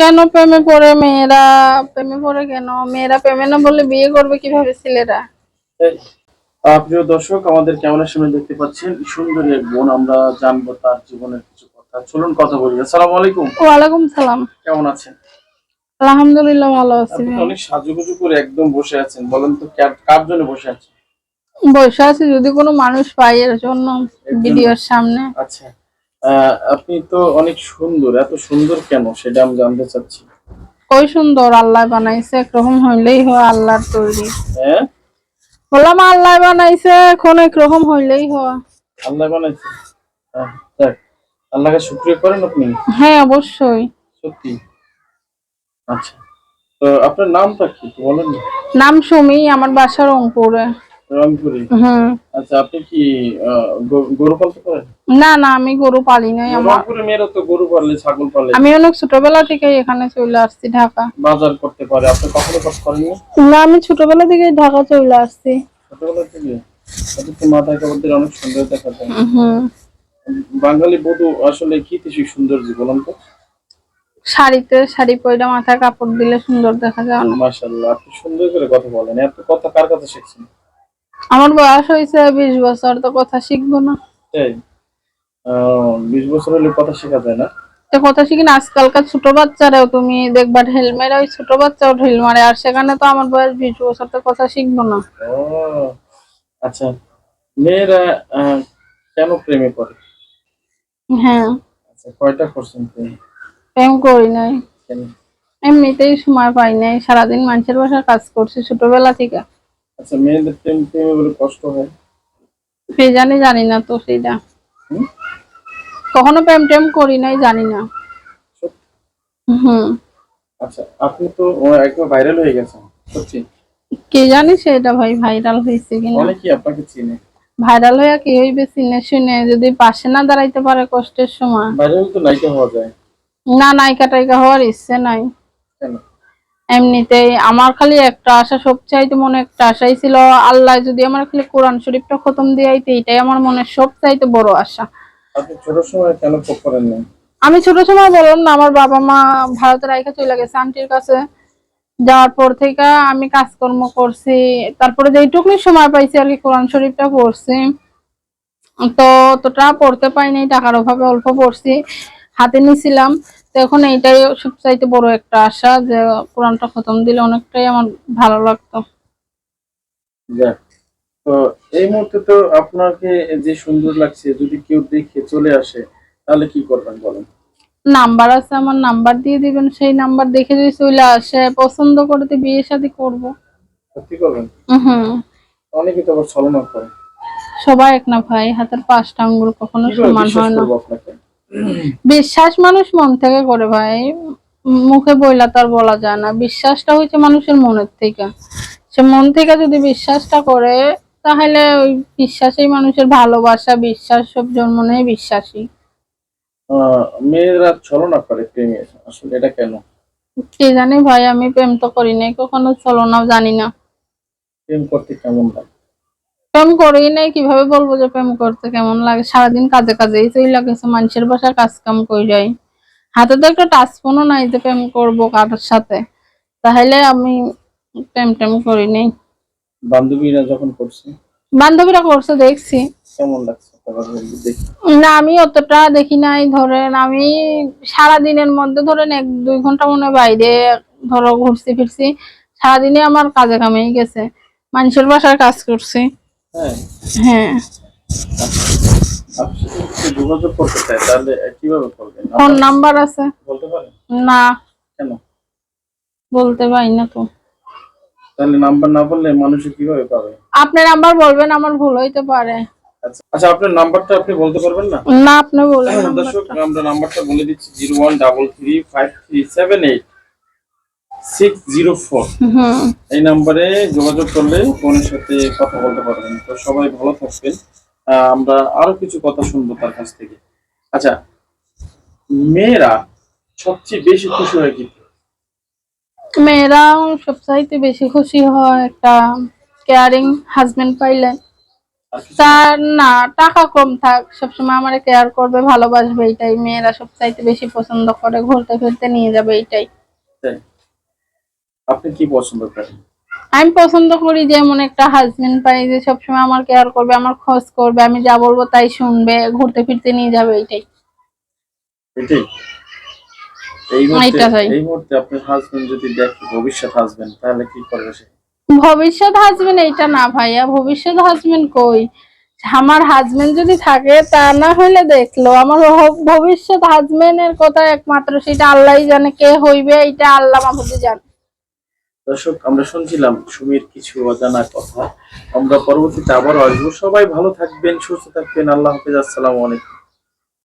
কেন প্রেমে পড়ে মেয়েরা? প্রেমে পড়ে কেন? মেয়েরা প্রেমে না বললে বিয়ে করবে কীভাবে ছেলেরা? প্রিয় দর্শক আমাদের ক্যামেরার সামনে দেখতে পাচ্ছেন সুন্দরী এক বোন। আমরা জানব তার জীবনের কিছু কথা। চলুন কথা বলি। আসসালামু আলাইকুম। ওয়ালাইকুম সালাম। কেমন আছেন? আলহামদুলিল্লাহ ভালো আছি। অনেক সাজুগুজু করে একদম বসে আছেন। বলেন তো কার- জন্য বসে আছেন? বসে আছি যদি কোনো মানুষ পাই এর জন্য ভিডিওর সামনে। আচ্ছা। আপনি তো অনেক সুন্দর। এত সুন্দর কেন? সেটা আমি জানতে চাচ্ছি। কই সুন্দর আল্লাহ বানাইছে একরকম হইলেই হয় আল্লাহর তৈরি। হ্যাঁ? বললাম আল্লাহ বানাইছে এখন একরকম হইলেই হয়। আল্লাহ বানাইছে? যাক আল্লাহকে শুক্রিয়া করেন আপনি? হ্যাঁ অবশ্যই। সত্যি? আচ্ছা। তো আপনার নামটা কি বলেন নাম সুমি আমার বাসা রংপুরে। রংপুরে? আচ্ছা আপনি কি গরু- পালতে না না আমি গরু পালি নাই আমার। রংপুরে মেয়েরা তো গরু পালে ছাগল পালে। আমি অনেক ছোটবেলা থেকে এখানে চলে আসছি ঢাকা। বাজার করতে পারে। আপনি কখনো কাজ করেননি? না আমি ছোটবেলা থেকে ঢাকা চলে আসছি। ছোটবেলা থেকে? তো মাথায় কাপড় অনেক সুন্দর দেখা যায়। বাঙালি বধু আসলে কি বেশি সুন্দর বলুন তো? শাড়িতে শাড়ি পরে মাথায় কাপড় দিলে সুন্দর দেখা যায় মাশাআল্লাহ আপনি সুন্দর করে কথা বলেন। এত কথা কার কাছে শিখছেন? আমার বয়স হয়েছে বিশ বছর তো কথা শিখব না। তাই বিশ বছর হলে কথা শেখা যায় না? তো কথা শিখি না আজকালকার ছোট বাচ্চারাও তুমি দেখবা ঢেল মেরে ওই ছোট বাচ্চাও ঢিল মারে আর সেখানে তো আমার বয়স বিশ বছর তো কথা শিখব না। ও আচ্ছা। মেয়েরা কেন প্রেমে পড়ে? হ্যাঁ। আচ্ছা কয়টা করছেন প্রেম? প্রেম করি নাই। এমনিতেই সময় পাই নাই সারাদিন মানুষের বাসায় কাজ করছি ছোটবেলা থেকে। আচ্ছা মেয়েদের প্রেম প্রেমে বলে কষ্ট হয়? সে জানি জানি না তো সেটা কখনো প্রেম টেম করি নাই জানি না। হুম। আচ্ছা আপনি তো একদম ভাইরাল হয়ে গেছেন সত্যি? কে জানি সেটা ভাই ভাইরাল হয়েছে কিনা। অনেকেই আপনাকে চিনে? ভাইরাল হয়ে কি হইবে চিনে শুনে যদি পাশে না দাঁড়াইতে পারে কষ্টের সময়। ভাইরাল তো নায়িকা হওয়া যায়। না নায়িকা টাইকা হওয়ার ইচ্ছে নাই। কেন? এমনিতেই আমার খালি একটা আশা সবচাইতে মনে একটা আশাই ছিল আল্লাহ যদি আমার খালি কোরআন শরীফটা খতম দিয়াইতে এটাই আমার মনের সবচাইতে বড় আশা। ছোট সময় কেন করেন আমি ছোট সময় বললাম না আমার বাবা মা ভারতের আইকা চলে গেছে আন্টির কাছে। যাওয়ার পর থেকে আমি কাজকর্ম করছি তারপরে যেইটুকুনি সময় পাইছি আর কি কোরআন শরীফটা পড়ছি। তো অতটা পড়তে পাইনি টাকার অভাবে অল্প পড়ছি হাতে নিছিলাম। এখন এইটাই সবচাইতে বড় একটা আশা যে কোরআনটা খতম দিলে অনেকটাই আমার ভালো লাগতো। তো এই মুহূর্তে তো আপনাকে যে সুন্দর লাগছে যদি কেউ দেখে চলে আসে তাহলে কি করবেন বলেন? নাম্বার আছে আমার নাম্বার দিয়ে দিবেন সেই নাম্বার দেখে যদি চলে আসে পছন্দ করতে বিয়ে শাদী করব। সত্যি করবেন? হুম। অনেকে তো আবার ছলনা করে। সবাই এক না ভাই হাতের পাঁচটা আঙ্গুল কখনো সমান হয় না। বিশ্বাস মানুষ মন থেকে করে ভাই। মুখে বইলা তো আর বলা যায় না। বিশ্বাসটা হচ্ছে মানুষের মনের থেকে। সে মন থেকে যদি বিশ্বাসটা করে তাহলে ওই বিশ্বাসেই মানুষের ভালোবাসা বিশ্বাস সব জন্ম নেয় বিশ্বাসী মেয়েরা ছলনা করে প্রেমে। আসলে এটা কেন? কে জানে ভাই আমি প্রেম তো করি নাই কখনো চলো না জানি না। প্রেম করতে কেমন লাগে? প্রেম করি নাই কীভাবে বলব যে প্রেম করতে? কেমন লাগে? সারাদিন কাজে কাজেই চই লাগেছে মানুষের বাসায় কাজ কাম করে যাই? হাতে তো একটা টাচ ফোনও নাই যে প্রেম করব কারোর সাথে। তাহলে আমি প্রেম টেম করি নাই। বান্ধবীরা যখন করছে? বান্ধবীরা করছে দেখছি। কেমন লাগছে? না আমি অতটা দেখি নাই ধরেন আমি সারা দিনের মধ্যে ধরেন এক দুই ঘণ্টা মনে বাইরে ধরো ঘুরছি ফিরছি সারাদিনে আমার কাজে কামেই গেছে। মানুষের বাসায় কাজ করছি। হ্যাঁ। হ্যাঁ। যোগাযোগ করতে চাই তাহলে কীভাবে করবেন? ফোন নাম্বার আছে। বলতে পারেন? না। কেন? বলতে পারি না তো। তাহলে নাম্বার না বললে মানুষ কীভাবে পাবে? আপনি নাম্বার বলবেন আমার ভুল হইতে পারে। আচ্ছা আচ্ছা আপনার নাম্বারটা আপনি বলতে পারবেন না? না আপনি বলেন দর্শক আমরা নাম্বারটা বলে দিচ্ছি zero one double three five three seven eight. Six zero four এই নাম্বারে যোগাযোগ করলে ফোনের সাথে কথা বলতে পারবেন। তো সবাই ভালো থাকবেন। আমরা আরও কিছু কথা শুনব তার কাছ থেকে। আচ্ছা মেয়েরা সবচেয়ে বেশি খুশি হয় কি? মেয়েরা সবচাইতে বেশি খুশি হয় একটা কেয়ারিং হাজবেন্ড পাইলে। তার না টাকা কম থাক সবসময় আমার কেয়ার করবে ভালোবাসবে এইটাই মেয়েরা সব চাইতে বেশি পছন্দ করে ঘুরতে ফিরতে নিয়ে যাবে এইটাই চাই? আপনি কি পছন্দ করেন? আমি পছন্দ করি যে এমন একটা হাজবেন্ড পাই যে সবসময় আমার কেয়ার করবে আমার খোঁজ করবে আমি যা বলব তাই শুনবে ঘুরতে ফিরতে নিয়ে যাবে এইটাই এটাই? এই মুহূর্তে এই মুহূর্তে আপনার হাজবেন্ড যদি দেখে ভবিষ্যৎ হাজবেন্ড তাহলে কি করবে সে? ভবিষ্যৎ হাজবেন্ড এইটা না ভাইয়া ভবিষ্যৎ হাজবেন্ড কই? আমার হাজবেন্ড যদি থাকে তা না হলে দেখল আমার ভবিষ্যৎ হাজবেন্ডের কথা একমাত্র সেটা আল্লাহই জানে কে হইবে এটা আল্লাহ মাহবুদি জানে। দর্শক, আমরা শুনছিলাম সুমির কিছু অজানা কথা। আমরা পরবর্তীতে আবার আসব। সবাই ভালো থাকবেন, সুস্থ থাকবেন। আল্লাহ হাফিজ। আসসালামু আলাইকুম।